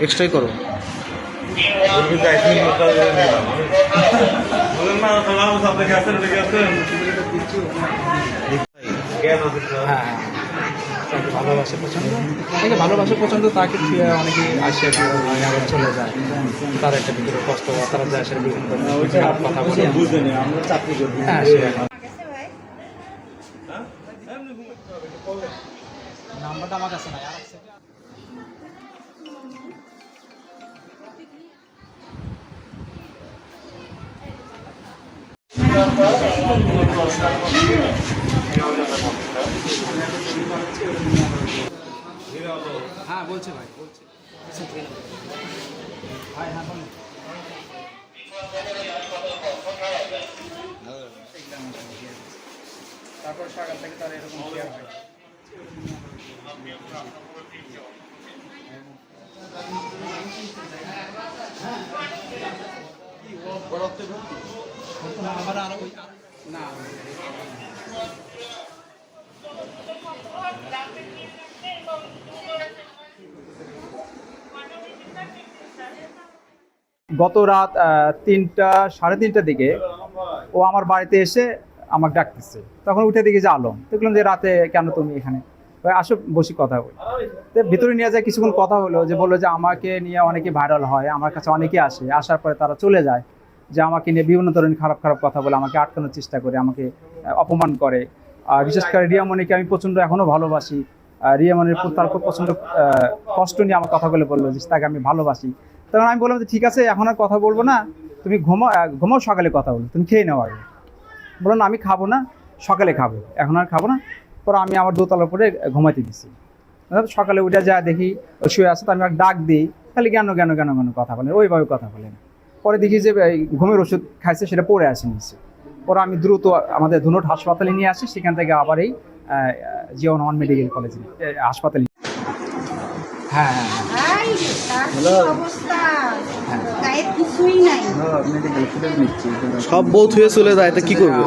এক্সট্রাই করো। হ্যাঁ। তাকে ভালোবাসে পছন্দ তাকে ভালোবাসে পছন্দ তাকে অনেকে আসে আর কি, আবার চলে যায়। তার একটা ভিতরে কষ্ট বা তারা যায় আসলে বিভিন্ন কথা বলে। হ্যাঁ সেটাই। নাম্বারটা আমার কাছে নাই হ্যাঁ বলছে ভাই বলছে। ভাই হ্যাঁ বলুন। তারপর সকাল থেকে তার এরকম কেয়ার হয়? গত রাত তিনটা, সাড়ে তিনটার দিকে ও আমার বাড়িতে এসে আমাকে ডাকতেছে। তখন উঠে দেখি যে আলম। দেখলাম যে রাতে কেন তুমি এখানে? আসো, বসি কথা বলি। ভিতরে নিয়ে যায়, কিছুক্ষণ কথা হলো, যে বলল যে আমাকে নিয়ে অনেকে ভাইরাল হয়, আমার কাছে অনেকে আসে, আসার পরে তারা চলে যায়। যে আমাকে নিয়ে বিভিন্ন ধরনের খারাপ খারাপ কথা বলে আমাকে আটকানোর চেষ্টা করে, আমাকে অপমান করে। আর বিশেষ করে রিয়ামণিকে আমি প্রচণ্ড এখনও ভালোবাসি। রিয়ামণির তার খুব প্রচণ্ড কষ্ট নিয়ে আমার কথাগুলো বলল যে তাকে আমি ভালোবাসি। তখন আমি বললাম যে, ঠিক আছে, এখন আর কথা বলব না। তুমি ঘুমাও ঘুমাও সকালে কথা বলো। তুমি খেয়ে নেওয়া আগে। বললাম আমি খাব না, সকালে খাব। এখন আর খাব না। পরে আমি আমার দোতলার পরে ঘুমাইতে দিছি। সকালে উঠে যা দেখি, শুয়ে আছে, তো আমি একটা ডাক দিই। খালি জ্ঞান জ্ঞান জ্ঞান জ্ঞান কথা বলেন ওইভাবে কথা বলেন পরে দেখি যে ঘুমের ওষুধ খাইছে সেটা পড়ে আসে নিচ্ছে পরে আমি দ্রুত আমাদের ধুনট হাসপাতালে নিয়ে আসি সেখান থেকে আবার এই জিওন ওয়ান মেডিকেল কলেজে হাসপাতালে। হ্যাঁ হ্যাঁ হ্যাঁ। নাই। সব বউ থুয়ে চলে যায় তা কি করব?